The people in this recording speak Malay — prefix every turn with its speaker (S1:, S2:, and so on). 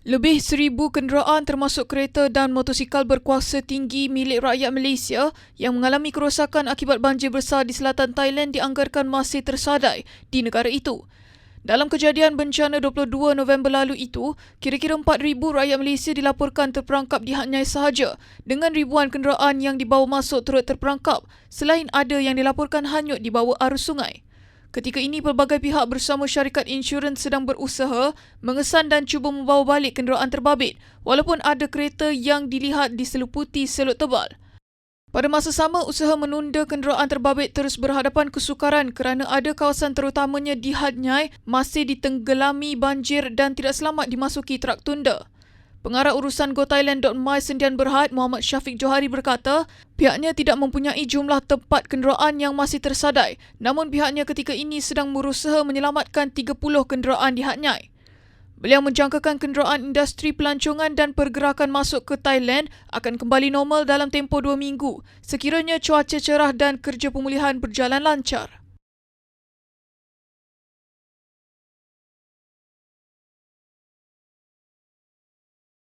S1: Lebih seribu kenderaan termasuk kereta dan motosikal berkuasa tinggi milik rakyat Malaysia yang mengalami kerosakan akibat banjir besar di selatan Thailand dianggarkan masih tersadai di negara itu. Dalam kejadian bencana 22 November lalu itu, kira-kira 4,000 rakyat Malaysia dilaporkan terperangkap di Hat Nyai sahaja dengan ribuan kenderaan yang dibawa masuk turut terperangkap selain ada yang dilaporkan hanyut di bawah arus sungai. Ketika ini, pelbagai pihak bersama syarikat insurans sedang berusaha mengesan dan cuba membawa balik kenderaan terbabit walaupun ada kereta yang dilihat diseliputi selut tebal. Pada masa sama, usaha menunda kenderaan terbabit terus berhadapan kesukaran kerana ada kawasan terutamanya di Hadnyai masih ditenggelami banjir dan tidak selamat dimasuki trak tunda. Pengarah urusan GoThailand.my Sendian Berhad Muhammad Syafiq Johari berkata, pihaknya tidak mempunyai jumlah tempat kenderaan yang masih tersadai, namun pihaknya ketika ini sedang berusaha menyelamatkan 30 kenderaan di Hatnyai. Beliau menjangkakan kenderaan industri pelancongan dan pergerakan masuk ke Thailand akan kembali normal dalam tempoh dua minggu sekiranya cuaca cerah dan kerja pemulihan berjalan lancar.